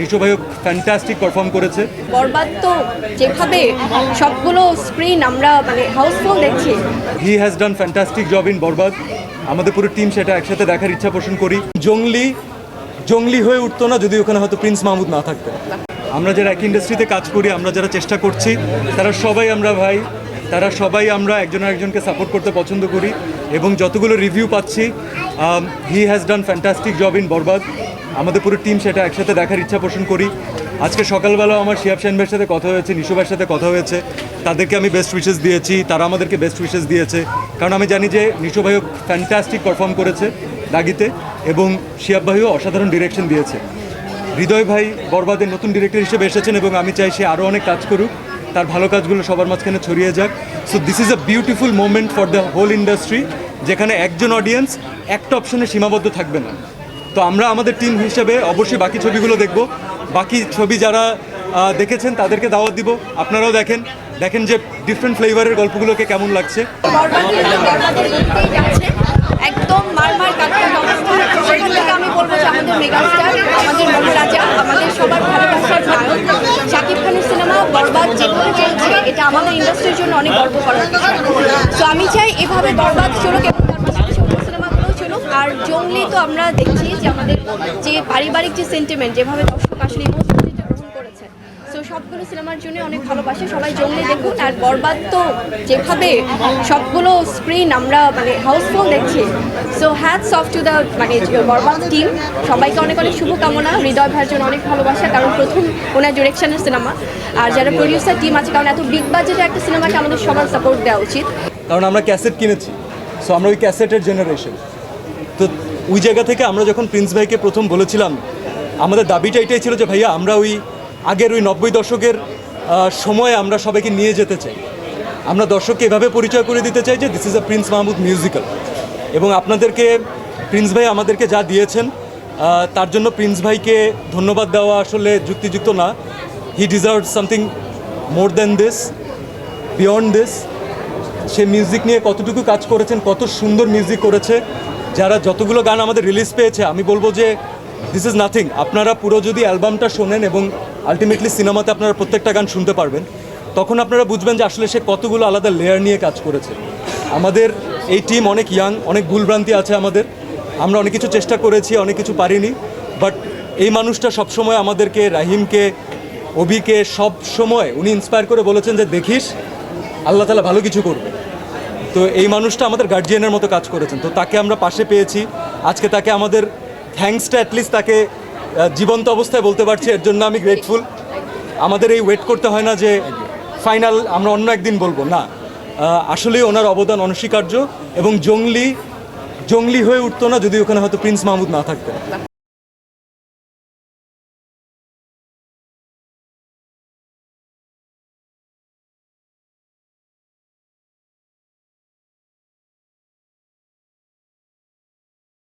নিশো ভাইও fantastic perform করেছে। বরবাদ তো যেভাবে সবগুলো স্ক্রিন আমরা মানে হাউসফুল দেখছি। He has done fantastic job in Borbaad. আমাদের পুরো টিম সেটা একসাথে দেখার ইচ্ছা পোষণ করি। জঙ্গলি জঙ্গলি হয়ে উঠতো না যদি ওখানে হয়তো প্রিন্স মাহমুদ না থাকতো। আমরা যারা এক ইন্ডাস্ট্রিতে কাজ করি আমরা যারা চেষ্টা করছি তারা সবাই আমরা ভাই তারা সবাই আমরা একজন আরেকজনকে সাপোর্ট করতে পছন্দ করি। এবং যতগুলো রিভিউ পাচ্ছি he has done fantastic job in Borbaad আমাদের পুরো টিম সেটা একসাথে দেখার ইচ্ছা পোষণ করি। আজকে সকালবেলাও আমার শিয়াব সেন ভাইয়ের সাথে কথা হয়েছে, নিশু ভাইয়ের সাথে কথা হয়েছে। তাদেরকে আমি বেস্ট উইশেস দিয়েছি, তারা আমাদেরকে বেস্ট উইশেস দিয়েছে। কারণ আমি জানি যে নিশু ভাইও ফ্যান্টাস্টিক পারফর্ম করেছে দাগিতে এবং শিয়াব ভাইও অসাধারণ ডিরেকশন দিয়েছে। হৃদয় ভাই বরবাদের নতুন ডিরেক্টর হিসেবে এসেছেন এবং আমি চাই সে আরও অনেক কাজ করুক। তার ভালো কাজগুলো সবার মাঝখানে ছড়িয়ে যাক। So this is a beautiful moment for the whole industry যেখানে একজন অডিয়েন্স একটা অপশনে সীমাবদ্ধ থাকবে না। তো আমরা আমাদের টিম হিসেবে অবশ্যই বাকি ছবিগুলো দেখব। বাকি ছবি যারা দেখেছেন তাদেরকে দাওয়াত দিব। আপনারাও দেখেন। দেখেন যে ডিফারেন্ট ফ্লেভারের গল্পগুলোকে কেমন লাগছে। একদম আমাদের সবার আমাদের ইন্ডাস্ট্রির জন্য অনেক গর্ব করার তো আমি চাই এভাবে বরবাদ চলুক এবং তার সিনেমাগুলো চলুক। আর জঙ্গলি তো আমরা দেখছি যে আমাদের যে পারিবারিক যে সেন্টিমেন্ট যেভাবে দর্শক আসলে সবগুলো সিনেমার জন্য অনেক ভালোবাসে। সবাই জঙ্গলি দেখুন, আর বরবাদ তো যেভাবে সবগুলো স্ক্রিন আমরা মানে হাউসফুল দেখছি। So hats off to the মানে বরবাদ টিম সবাইকে অনেক অনেক শুভকামনা, হৃদয় ভাইয়ের জন্য অনেক ভালোবাসা, কারণ প্রথম ওনার ডিরেকশনের সিনেমা আর যারা প্রডিউসার টিম আছে, কারণ এত বিগ বাজেটের একটা সিনেমাকে আমাদের সবার সাপোর্ট দেওয়া উচিত। কারণ আমরা ক্যাসেট কিনেছি। সো আমরা ওই ক্যাসেটের জেনারেশন তো ওই জায়গা থেকে আমরা যখন প্রিন্স ভাইকে প্রথম বলেছিলাম, আমাদের দাবিটা এটাই ছিল যে, ভাইয়া, আমরা ওই আগের ওই নব্বই দশকের সময়ে আমরা সবাইকে নিয়ে যেতে চাই। আমরা দর্শককে এভাবে পরিচয় করে দিতে চাই যে this is a Prince Mahmud musical এবং আপনাদেরকে প্রিন্স ভাই আমাদেরকে যা দিয়েছেন তার জন্য প্রিন্স ভাইকে ধন্যবাদ দেওয়া আসলে যুক্তিযুক্ত না। He deserve something more than this beyond this say music নিয়ে কতটুকু কাজ করেছেন, কত সুন্দর মিউজিক করেছে। যারা যতগুলো গান আমাদের রিলিজ পেয়েছে, আমি বলব যে দিস ইজ নাথিং আপনারা পুরো যদি অ্যালবামটা শোনেন এবং আলটিমেটলি সিনেমাতে আপনারা প্রত্যেকটা গান শুনতে পারবেন। তখন আপনারা বুঝবেন যে আসলে সে কতগুলো আলাদা লেয়ার নিয়ে কাজ করেছে। আমাদের এই টিম অনেক ইয়াং অনেক ভুলভ্রান্তি আছে আমাদের। আমরা অনেক কিছু চেষ্টা করেছি, অনেক কিছু পারিনি। বাট এই মানুষটা সবসময় আমাদেরকে, রাহিমকে, অভিকে সব সময় উনি ইন্সপায়ার করে বলেছেন যে, দেখিস, আল্লাহ তালা ভালো কিছু করবে। তো এই মানুষটা আমাদের গার্জিয়ানের মতো কাজ করেছেন। তো তাকে আমরা পাশে পেয়েছি। আজকে তাকে আমাদের থ্যাঙ্কসটা অ্যাটলিস্ট তাকে জীবন্ত অবস্থায় বলতে পারছি, এর জন্য আমি গ্রেটফুল আমাদের এই ওয়েট করতে হয় না যে ফাইনাল আমরা অন্য একদিন বলব, না। আসলে ওনার অবদান অনস্বীকার্য এবং জঙ্গলি জঙ্গলি হয়ে উঠতো না যদি ওখানে হয়তো প্রিন্স মাহমুদ না থাকতেন।